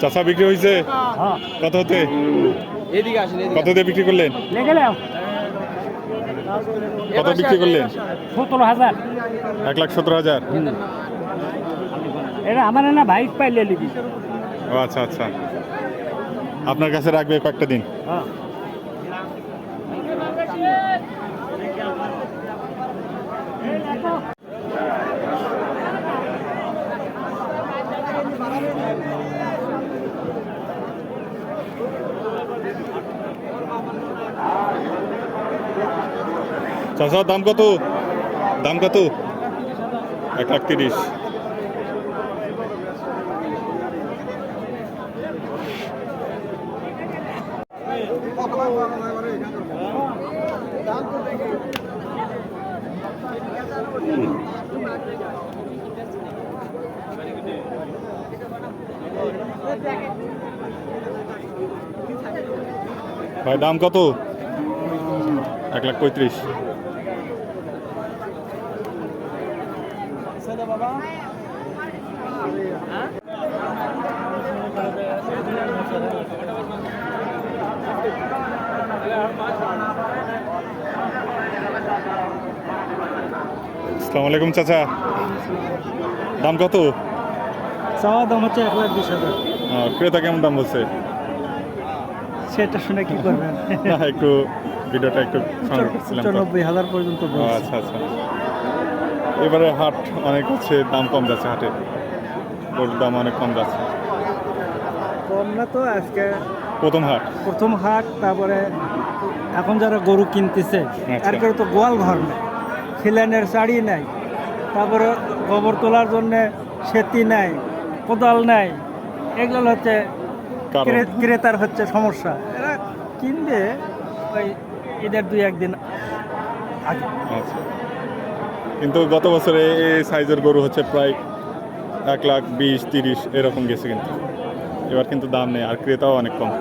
চাষা বিক্রি হয়েছে? হ্যাঁ কত হতে কত দিয়ে বিক্রি করলেন? কত বিক্রি করলেন? সতেরো হাজার। এক লাখ সতেরো হাজার। এটা আমার না ভাই পাইলে লিবি। ও আচ্ছা আচ্ছা। আপনার কাছে রাখবে কয়েকটা দিন। হ্যাঁ। চাষা দাম কত? দাম কত? এক লাখ তিরিশ। ভাই দাম কত? এক লাখ পঁয়ত্রিশ। আসসালামু আলাইকুম চাচা। দাম কত? চাওয়া দাম হচ্ছে এক লাখ বিশ হাজার। ক্রেতা কেমন দাম বলছে? সেটা শুনে কি করবেন? একটু ভিডিওটা একটু পর্যন্ত আচ্ছা আচ্ছা। এবারে হাট অনেক হচ্ছে দাম কম যাচ্ছে হাটে। গরুর দাম অনেক কম যাচ্ছে। কম না তো আজকে। প্রথম হাট। প্রথম হাট তারপরে এখন যারা গরু কিনতেছে আচ্ছা। আর কেউ তো গোয়াল ঘর নেই খিলানের শাড়ি নাই তারপরে গোবর তোলার জন্য সেতি নাই কোদাল নাই এগুলো হচ্ছে ক্রেতার হচ্ছে সমস্যা। এরা কিনবে ওই ঈদের দুই একদিন আগে। আচ্ছা। কিন্তু গত বছরে এই সাইজের গরু হচ্ছে প্রায় এক লাখ বিশ, তিরিশ, এরকম গেছে কিন্তু। এবার কিন্তু দাম নেই, আর ক্রেতাও অনেক কম।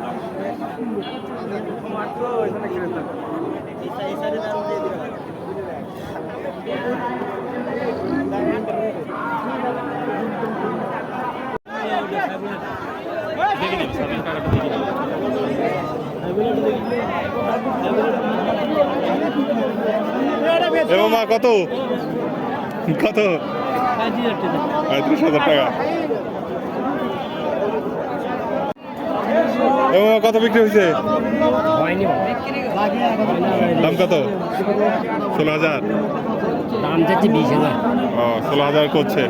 এবং মা কত? কত? পঁয়ত্রিশ হাজার টাকা। এবং মা কত বিক্রি হয়েছে? দাম কত? ষোলো হাজার। দাম যাচ্ছে বিশ হাজার। ও ষোলো হাজার করছে।